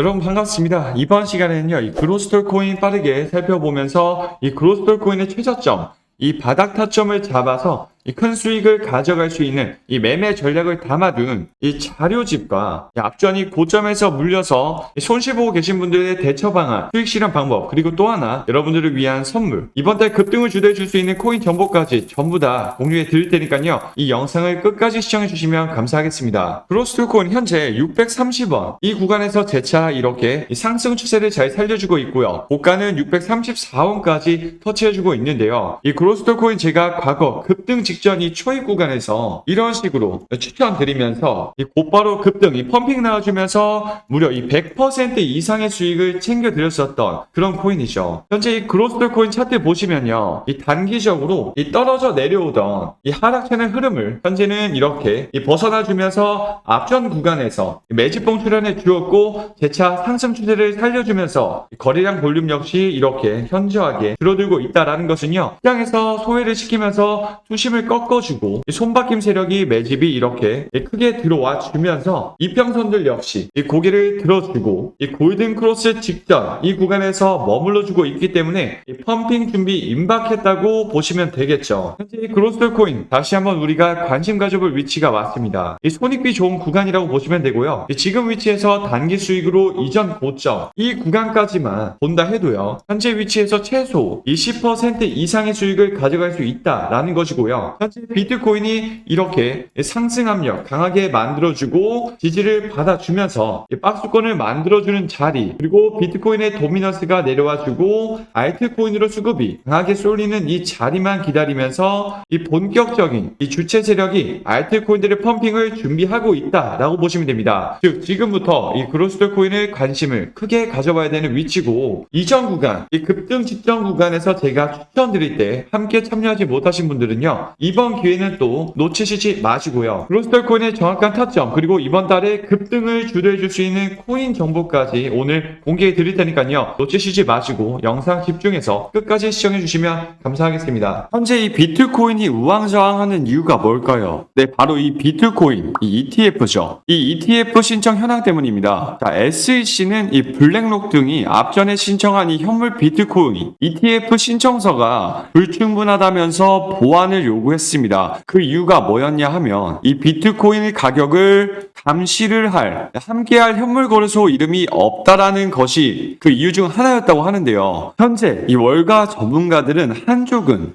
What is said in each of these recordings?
여러분 반갑습니다. 이번 시간에는요, 이 그로스톨 코인 빠르게 살펴보면서 이 그로스톨 코인의 최저점, 이 바닥 타점을 잡아서 이 큰 수익을 가져갈 수 있는 이 매매 전략을 담아둔 이 자료집과 이 앞전이 고점에서 물려서 이 손실 보고 계신 분들의 대처 방안, 수익 실현 방법, 그리고 또 하나 여러분들을 위한 선물, 이번 달 급등을 주도해 줄 수 있는 코인 정보까지 전부 다 공유해 드릴 테니까요. 이 영상을 끝까지 시청해 주시면 감사하겠습니다. 그로스톨 코인 현재 630원 이 구간에서 재차 이렇게 이 상승 추세를 잘 살려주고 있고요. 고가는 634원까지 터치해주고 있는데요. 이 그로스톨 코인 제가 과거 급등 직전 이 초입 구간에서 이런 식으로 추천드리면서 이 곧바로 급등, 이 펌핑 나와주면서 무려 이 100% 이상의 수익을 챙겨드렸었던 그런 코인이죠. 현재 이 그로스톨 코인 차트 보시면요. 이 단기적으로 이 떨어져 내려오던 이 하락하는 흐름을 현재는 이렇게 이 벗어나주면서 앞전 구간에서 이 매집봉 출현해 주었고 재차 상승 추세를 살려주면서 이 거래량 볼륨 역시 이렇게 현저하게 줄어들고 있다라는 것은요. 시장에서 소외를 시키면서 투심을 꺾어주고 이 손바뀜 세력이 매집이 이렇게 이 크게 들어와 주면서 이평선들 역시 이 고개를 들어주고 이 골든 크로스 직전 이 구간에서 머물러 주고 있기 때문에 이 펌핑 준비 임박했다고 보시면 되겠죠. 현재 이 그로스톨 코인 다시 한번 우리가 관심 가져볼 위치가 왔습니다. 이 손익비 좋은 구간이라고 보시면 되고요. 이 지금 위치에서 단기 수익으로 이전 고점 이 구간까지만 본다 해도요. 현재 위치에서 최소 20% 이상의 수익을 가져갈 수 있다라는 것이고요. 현재 비트코인이 이렇게 상승 압력 강하게 만들어주고 지지를 받아주면서 이 박스권을 만들어주는 자리 그리고 비트코인의 도미넌스가 내려와주고 알트코인으로 수급이 강하게 쏠리는 이 자리만 기다리면서 이 본격적인 이 주체 세력이 알트코인들의 펌핑을 준비하고 있다라고 보시면 됩니다. 즉 지금부터 이 그로스톨 코인을 관심을 크게 가져봐야 되는 위치고 이전 구간 이 급등 직전 구간에서 제가 추천드릴 때 함께 참여하지 못하신 분들은요 이번 기회는 또 놓치시지 마시고요. 그로스톨 코인의 정확한 타점 그리고 이번 달에 급등을 주도해 줄 수 있는 코인 정보까지 오늘 공개해 드릴 테니까요. 놓치시지 마시고 영상 집중해서 끝까지 시청해 주시면 감사하겠습니다. 현재 이 비트코인이 우왕좌왕하는 이유가 뭘까요? 네, 바로 이 비트코인, 이 ETF죠. 이 ETF 신청 현황 때문입니다. 자, SEC는 이 블랙록 등이 앞전에 신청한 이 현물 비트코인 ETF 신청서가 불충분하다면서 보완을 요구 했습니다. 그 이유가 뭐였냐 하면 이 비트코인의 가격을 감시를 할 함께할 현물 거래소 이름이 없다라는 것이 그 이유 중 하나였다고 하는데요. 현재 이 월가 전문가들은 한쪽은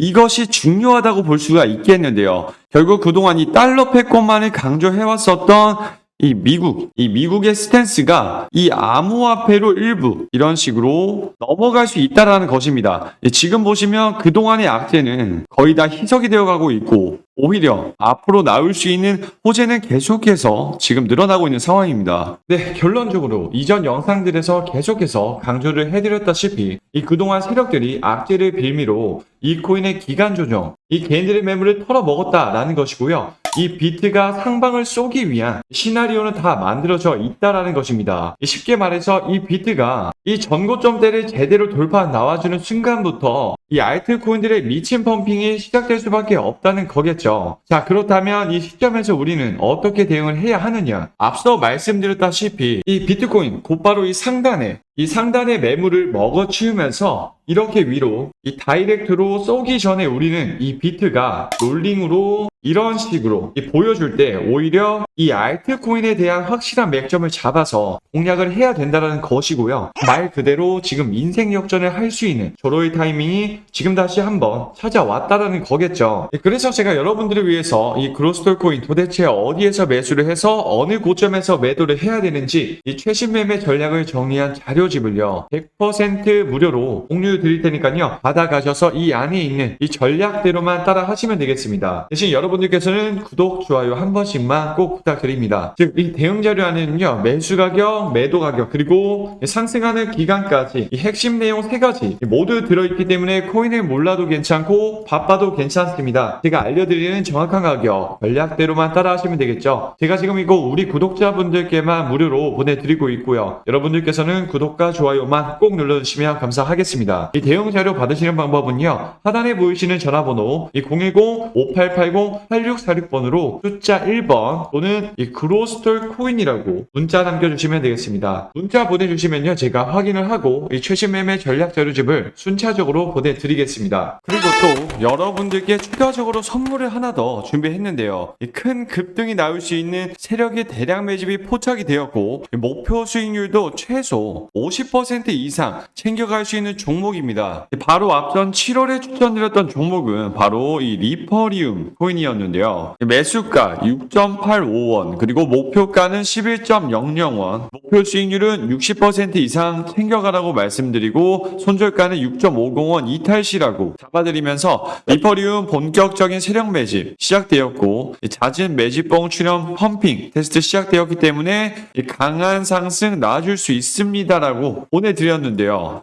이것이 중요하다고 볼 수가 있겠는데요. 결국 그동안 이 달러 패권만을 강조해왔었던 이 미국, 이 미국의 스탠스가 이 암호화폐로 일부 이런 식으로 넘어갈 수 있다라는 것입니다. 예, 지금 보시면 그동안의 악재는 거의 다 희석이 되어 가고 있고 오히려 앞으로 나올 수 있는 호재는 계속해서 지금 늘어나고 있는 상황입니다. 네, 결론적으로 이전 영상들에서 계속해서 강조를 해드렸다시피 이 그동안 세력들이 악재를 빌미로 이 코인의 기간 조정, 이 개인들의 매물을 털어먹었다라는 것이고요. 이 비트가 상방을 쏘기 위한 시나리오는 다 만들어져 있다라는 것입니다. 쉽게 말해서 이 비트가 이 전고점대를 제대로 돌파 나와주는 순간부터 이 알트코인들의 미친 펌핑이 시작될 수밖에 없다는 거겠죠. 자, 그렇다면 이 시점에서 우리는 어떻게 대응을 해야 하느냐? 앞서 말씀드렸다시피 이 비트코인 곧바로 이 상단에 이 상단의 매물을 먹어 치우면서 이렇게 위로 이 다이렉트로 쏘기 전에 우리는 이 비트가 롤링으로 이런 식으로 이 보여줄 때 오히려 이 알트코인에 대한 확실한 맥점을 잡아서 공략을 해야 된다는 것이고요. 말 그대로 지금 인생 역전을 할 수 있는 저로의 타이밍이 지금 다시 한번 찾아왔다라는 거겠죠. 예, 그래서 제가 여러분들을 위해서 이 그로스톨 코인 도대체 어디에서 매수를 해서 어느 고점에서 매도를 해야 되는지 이 최신 매매 전략을 정리한 자료 집을요. 100% 무료로 공유 드릴 테니까요. 받아가셔서 이 안에 있는 이 전략대로만 따라 하시면 되겠습니다. 대신 여러분들께서는 구독, 좋아요 한 번씩만 꼭 부탁드립니다. 즉, 이 대응 자료 안에는요. 매수 가격, 매도 가격, 그리고 상승하는 기간까지 이 핵심 내용 세 가지 모두 들어있기 때문에 코인을 몰라도 괜찮고 바빠도 괜찮습니다. 제가 알려드리는 정확한 가격, 전략대로만 따라 하시면 되겠죠. 제가 지금 이거 우리 구독자분들께만 무료로 보내드리고 있고요. 여러분들께서는 구독 과 좋아요만 꼭 눌러주시면 감사하겠습니다. 이 대응 자료 받으시는 방법은요. 하단에 보이시는 전화번호 이 010-5880-8646번으로 숫자 1번 또는 이 그로스톨 코인이라고 문자 남겨주시면 되겠습니다. 문자 보내주시면요. 제가 확인을 하고 이 최신 매매 전략 자료집을 순차적으로 보내드리겠습니다. 그리고 또 여러분들께 추가적으로 선물을 하나 더 준비했는데요. 이큰 급등이 나올 수 있는 세력의 대량 매집이 포착이 되었고 이 목표 수익률도 최소 50% 이상 챙겨갈 수 있는 종목 종목입니다. 바로 앞전 7월에 추천드렸던 종목은 바로 이 리퍼리움 코인이었는데요. 매수가 6.85원 그리고 목표가는 11.00원 목표 수익률은 60% 이상 챙겨가라고 말씀드리고 손절가는 6.50원 이탈시라고 잡아드리면서 리퍼리움 본격적인 세력 매집 시작되었고 이 잦은 매집봉 출현 펌핑 테스트 시작되었기 때문에 이 강한 상승 나와줄 수 있습니다 라고 보내드렸는데요.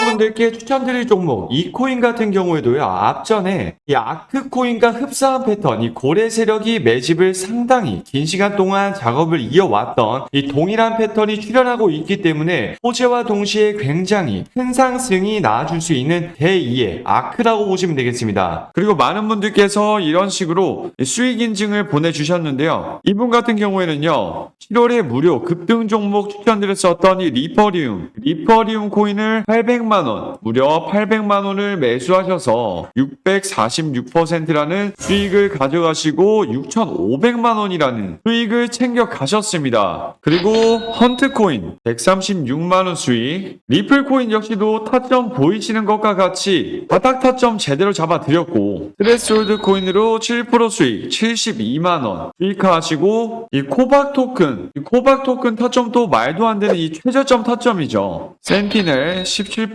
분들께 추천드릴 종목 이 코인 같은 경우에도요 앞전에 이 아크 코인과 흡사한 패턴 이 고래 세력이 매집을 상당히 긴 시간 동안 작업을 이어왔던 이 동일한 패턴이 출현하고 있기 때문에 호재와 동시에 굉장히 큰 상승이 나와줄 수 있는 대2의 아크라고 보시면 되겠습니다. 그리고 많은 분들께서 이런 식으로 수익 인증을 보내주셨는데요. 이분 같은 경우에는요. 7월에 무료 급등 종목 추천드렸었던 이 리퍼리움, 리퍼리움 코인을 800만 원, 무려 800만 원을 매수하셔서 646%라는 수익을 가져가시고 6,500만 원이라는 수익을 챙겨 가셨습니다. 그리고 헌트 코인 136만 원 수익, 리플 코인 역시도 타점 보이시는 것과 같이 바닥 타점 제대로 잡아 드렸고 트레스홀드 코인으로 7% 수익 72만 원 수익하시고 이 코박 토큰 이 코박 토큰 타점도 말도 안 되는 이 최저점 타점이죠 센티넬 17%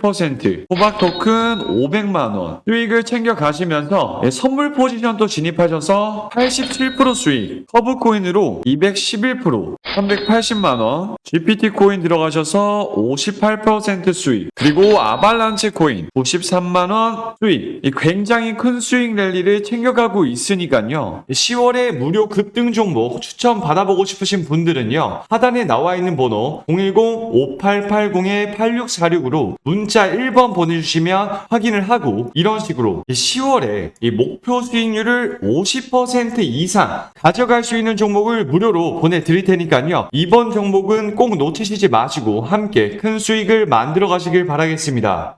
코박 토큰 500만원. 수익을 챙겨 가시면서 예, 선물 포지션도 진입하셔서 87% 수익 커브 코인으로 211% 380만원. GPT 코인 들어가셔서 58% 수익 그리고 아발란체 코인 53만원 수익. 이 굉장히 큰 수익 랠리를 챙겨가고 있으니까요. 10월에 무료 급등 종목 추천 받아보고 싶으신 분들은요 하단에 나와 있는 번호 010-5880-8646으로 문자 1번 보내주시면 확인을 하고 이런 식으로 10월에 이 목표 수익률을 50% 이상 가져갈 수 있는 종목을 무료로 보내드릴 테니까요 이번 종목은 꼭 놓치시지 마시고 함께 큰 수익을 만들어 가시길 바라겠습니다.